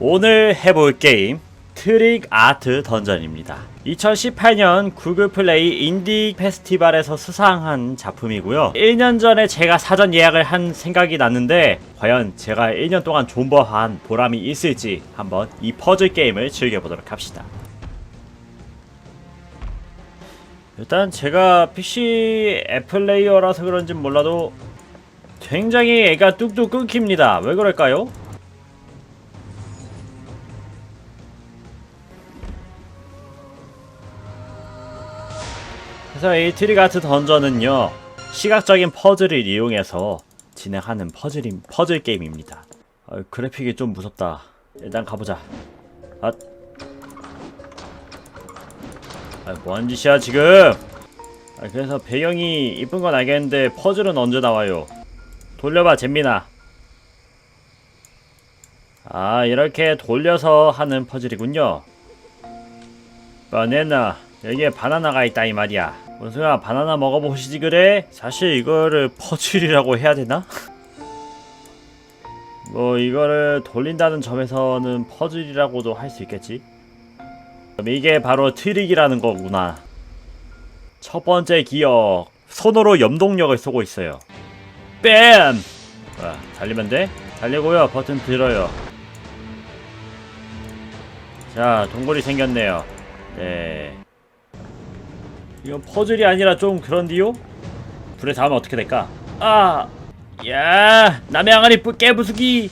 오늘 해볼 게임 트릭 아트 던전입니다. 2018년 구글 플레이 인디 페스티벌에서 수상한 작품이고요. 1년 전에 제가 사전 예약을 한 생각이 났는데 과연 제가 1년 동안 존버한 보람이 있을지 한번 이 퍼즐 게임을 즐겨보도록 합시다. 일단 제가 PC 앱 플레이어라서 그런지 몰라도 굉장히 애가 뚝뚝 끊깁니다. 왜 그럴까요? 그래서 이 트리가트 던전은요 시각적인 퍼즐을 이용해서 진행하는 퍼즐 퍼즐 게임입니다. 아, 그래픽이 좀 무섭다. 일단 가보자. 아, 아 뭐한 짓이야 지금? 아, 그래서 배경이 이쁜 건 알겠는데 퍼즐은 언제 나와요? 돌려봐 잼민아. 아 이렇게 돌려서 하는 퍼즐이군요. 바나나 여기에 바나나가 있다 이 말이야. 원수야 바나나 먹어보시지 그래? 사실 이거를 퍼즐이라고 해야 되나? 뭐 이거를 돌린다는 점에서는 퍼즐이라고도 할 수 있겠지. 그럼 이게 바로 트릭이라는 거구나. 첫 번째 기억 손으로 염동력을 쏘고 있어요. 뺨! 아, 달리면 돼? 달리고요 버튼 들어요. 자 동굴이 생겼네요. 네. 이건 퍼즐이 아니라 좀 그런디요? 불에 닿으면 어떻게 될까? 아! 야! 남의 항아리 뿌- 깨부수기!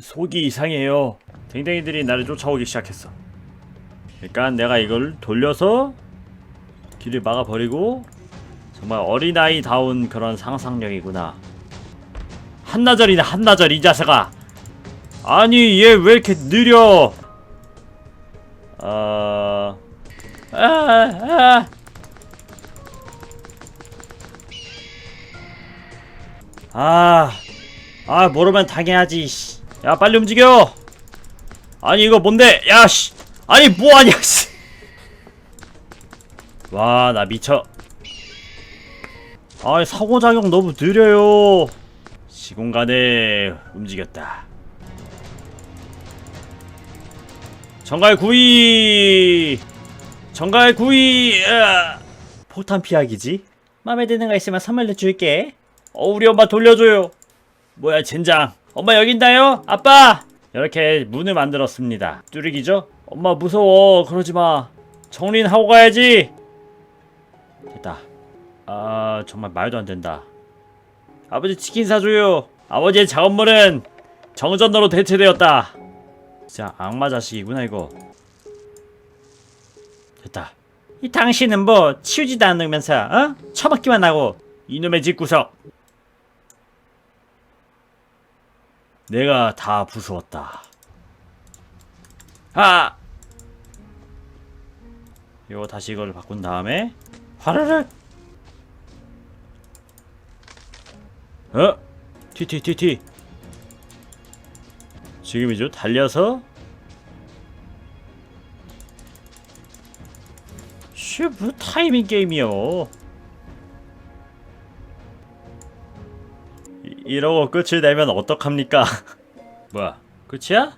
속이 이상해요. 댕댕이들이 나를 쫓아오기 시작했어. 그러니까 내가 이걸 돌려서 길을 막아버리고 정말 어린아이다운 그런 상상력이구나. 한나절이네 한나절 이 자식아! 아니 얘 왜 이렇게 느려? 어... 아, 아. 아, 아 모르면 당해야지. 씨. 야 빨리 움직여. 아니 이거 뭔데? 야 씨. 아니 뭐 하냐 씨. 와 나 미쳐. 아 사고 작용 너무 느려요. 시공간에 움직였다. 정갈 구이. 정갈 구이. 으아. 폭탄 피하기지? 마음에 드는 거 있으면 선물로 줄게. 어 우리 엄마 돌려줘요. 뭐야 젠장. 엄마 여기 있나요? 아빠. 이렇게 문을 만들었습니다. 뚜르기죠? 엄마 무서워. 그러지 마. 정리는 하고 가야지. 됐다. 아 정말 말도 안 된다. 아버지 치킨 사줘요. 아버지의 작업물은 정전도로 대체되었다. 진짜 악마 자식이구나 이거. 됐다. 이 당신은 뭐 치우지도 않으면서 어? 처먹기만 하고 이놈의 집구석. 내가 다 부수었다. 아! 이거 다시 이걸 바꾼 다음에 화르륵. 어? 튀튀튀튀. 지금이죠. 달려서 슈프 타이밍 게임이요. 이- 이러고 끝을 내면 어떡합니까? 뭐야? 끝이야?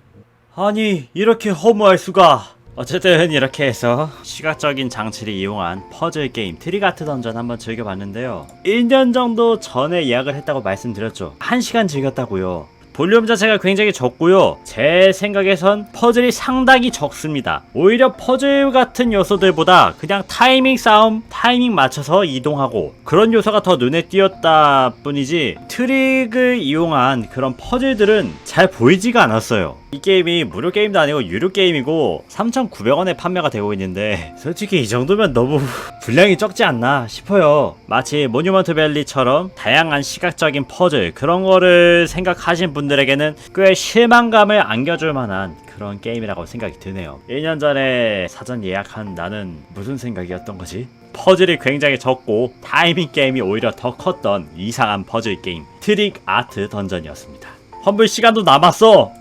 아니 이렇게 허무할 수가. 어쨌든 이렇게 해서 시각적인 장치를 이용한 퍼즐 게임 트리가트 던전 한번 즐겨봤는데요. 1년 정도 전에 예약을 했다고 말씀드렸죠. 1시간 즐겼다고요. 볼륨 자체가 굉장히 적고요. 제 생각에선 퍼즐이 상당히 적습니다. 오히려 퍼즐 같은 요소들보다 그냥 타이밍 싸움, 타이밍 맞춰서 이동하고 그런 요소가 더 눈에 띄었다 뿐이지 트릭을 이용한 그런 퍼즐들은 잘 보이지가 않았어요. 이 게임이 무료 게임도 아니고 유료 게임이고 3,900원에 판매가 되고 있는데 솔직히 이 정도면 너무 분량이 적지 않나 싶어요. 마치 모뉴먼트 밸리처럼 다양한 시각적인 퍼즐 그런 거를 생각하신 분들에게는 꽤 실망감을 안겨줄 만한 그런 게임이라고 생각이 드네요. 1년 전에 사전 예약한 나는 무슨 생각이었던 거지? 퍼즐이 굉장히 적고 타이밍 게임이 오히려 더 컸던 이상한 퍼즐 게임 트릭 아트 던전이었습니다. 환불 시간도 남았어.